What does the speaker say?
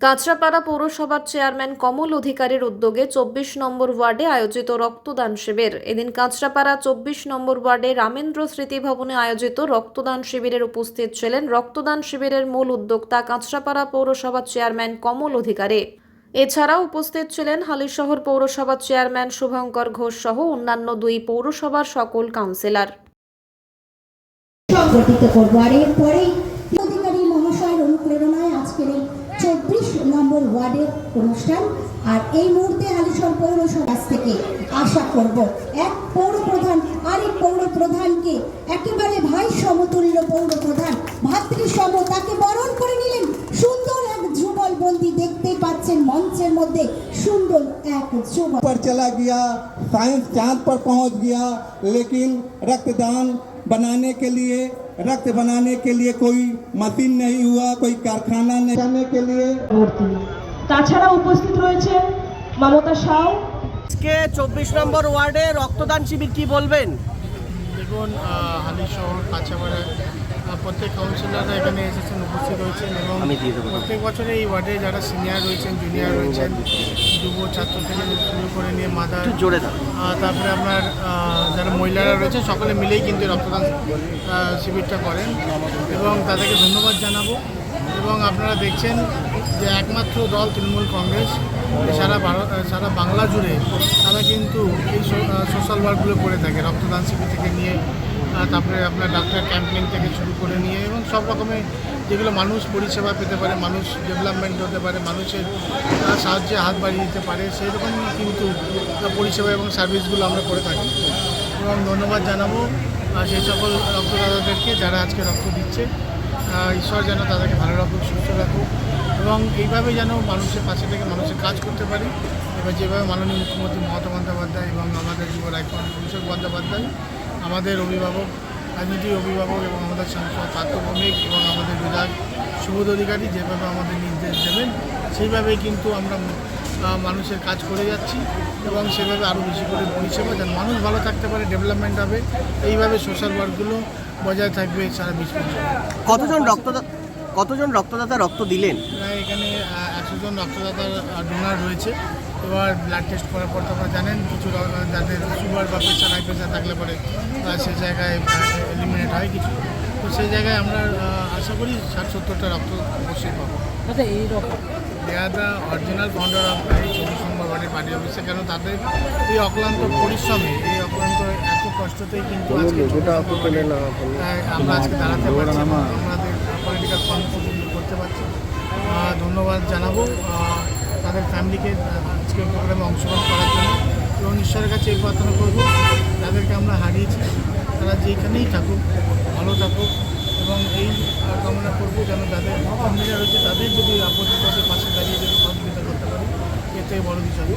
কাঁচরাপাড়া পৌরসভার চেয়ারম্যান কমল অধিকারীর উদ্যোগে চব্বিশ নম্বর ওয়ার্ডে আয়োজিত রক্তদান শিবির। এদিন কাঁচরাপাড়া চব্বিশ নম্বর ওয়ার্ডে রামেন্দ্র স্মৃতি ভবনে আয়োজিত রক্তদান শিবিরের উপস্থিত ছিলেন রক্তদান শিবিরের মূল উদ্যোক্তা কাঁচরাপাড়া পৌরসভার চেয়ারম্যান কমল অধিকারী। এছাড়াও উপস্থিত ছিলেন হালিশহর পৌরসভার চেয়ারম্যান শুভঙ্কর ঘোষ সহ অন্যান্য দুই পৌরসভার সকল কাউন্সিলর। অধিকারী মহাশয়ের অনুপ্রেরণায় আজকের এই চব্বিশ নম্বর ওয়ার্ডের অনুষ্ঠান আর এই মুহূর্তে হালিশহর পৌরসভা কাছ থেকে আশা করব এক পৌর প্রধান আরেক পৌর প্রধানকে একেবারে ভাই সমতুল্য পৌর প্রধান ভাতৃসম তাকে বরণ করে নিলেন সুন্দর এক যুগল বন্দি দেখতে পাচ্ছেন মঞ্চের মধ্যে সুন্দর এক যুগল पर चला गया साइंस चांद पर पहुंच गया लेकिन रक्तदान बनाने के लिए रक्त बनाने के लिए कोई मशीन नहीं हुआ कोई कारखाना नहीं करने के लिए মূর্তি তাছাড়া উপস্থিত রয়েছেন মমতা সাউ আজকে চব্বিশ নম্বর ওয়ার্ডে রক্তদান শিবির কি বলবেন আহ, হালি শহর কাছাপাড়ায় প্রত্যেক কাউন্সিলররা এখানে এসেছেন উপস্থিত হয়েছেন এবং প্রত্যেক বছরে এই ওয়ার্ডে যারা সিনিয়র রয়েছেন জুনিয়র রয়েছেন যুব ছাত্র থেকে শুরু করে নিয়ে মাদার জোরে তারপরে আপনার যারা মহিলারা রয়েছে সকলে মিলেই কিন্তু রক্তদান শিবিরটা করেন এবং তাদেরকে ধন্যবাদ জানাব। এবং আপনারা দেখছেন যে একমাত্র দল তৃণমূল কংগ্রেস সারা ভারত সারা বাংলা জুড়ে তারা কিন্তু এই সোশ্যাল ওয়ার্কগুলো করে থাকে। রক্তদান শিবির থেকে নিয়ে তারপরে আপনার ডাক্তার ক্যাম্পেইন থেকে শুরু করে নিয়ে এবং সব রকমের যেগুলো মানুষ পরিষেবা পেতে পারে, মানুষ ডেভেলপমেন্ট হতে পারে, মানুষের সাহায্যে হাত বাড়িয়ে দিতে পারে সেই রকমই কিন্তু পরিষেবা এবং সার্ভিসগুলো আমরা করে থাকি। এবং ধন্যবাদ জানাব সেই সকল রক্তদাতাদেরকে যারা আজকে রক্ত দিচ্ছে। ঈশ্বর যেন তাদেরকে ভালো রাখুক, সুস্থ রাখুক। এবং এইভাবে যেন মানুষের পাশে থেকে মানুষের কাজ করতে পারি এবার যেভাবে মাননীয় মুখ্যমন্ত্রী মমতা বন্দ্যোপাধ্যায় এবং আমাদের যুব রায়কন অভিষেক বন্দ্যোপাধ্যায়, আমাদের অভিভাবক, রাজনীতির অভিভাবক এবং আমাদের সাংসদ পার্থ ভৌমিক এবং আমাদের বিধায়ক সুবোধ অধিকারী যেভাবে আমাদের নির্দেশ দেবেন, সেইভাবেই কিন্তু আমরা মানুষের কাজ করে যাচ্ছি এবং সেভাবে আরও বেশি করে পরিষেবা যেন মানুষ ভালো থাকতে পারে, ডেভেলপমেন্ট হবে এইভাবে সোশ্যাল ওয়ার্কগুলো বজায় থাকবে সারা বিশ্ব। কতজন রক্তদাতা কতজন রক্তদাতা রক্ত দিলেন? প্রায় এখানে একশো জন রক্তদাতার ডোনার রয়েছে। এবার ব্লাড টেস্ট করার পর তো আপনারা জানেন কিছু যাদের সুগার বা প্রেশার হাই প্রেশার থাকলে পরে সেই জায়গায় এলিমিনেট হয় কিছু। তো সেই জায়গায় আমরা আশা করি ষাট সত্তরটা রক্ত অবশ্যই পাবো। দেয়াদা অরিজিনাল ফাউন্ডার অফ এই চব্বিশ নম্বর ওয়ার্ডের পার্টি অফিসে কেন তাদের এই অক্লান্ত পরিশ্রমে এই অক্লান্ত এত কষ্টতেই কিন্তু আজকে আমরা আজকে দাঁড়াতে পারছি আমাদের পলিটিক্যাল কর্মসূচি করতে পারছি। ধন্যবাদ জানাব। তাদের ফ্যামিলিকে আজকে প্রোগ্রামে অংশগ্রহণ করার জন্য। এবং ঈশ্বরের কাছে এই প্রার্থনা করব, তাদেরকে আমরা হারিয়েছি। তারা যেখানেই থাকুক, ভালো থাকুক, এবং এই কামনা করব যেন যাদের ফ্যামিলিরা রয়েছে, তাদের যদি বিপদের পাশে দাঁড়িয়ে যদি সহযোগিতা করতে পারি থেকে বড় বিষয়।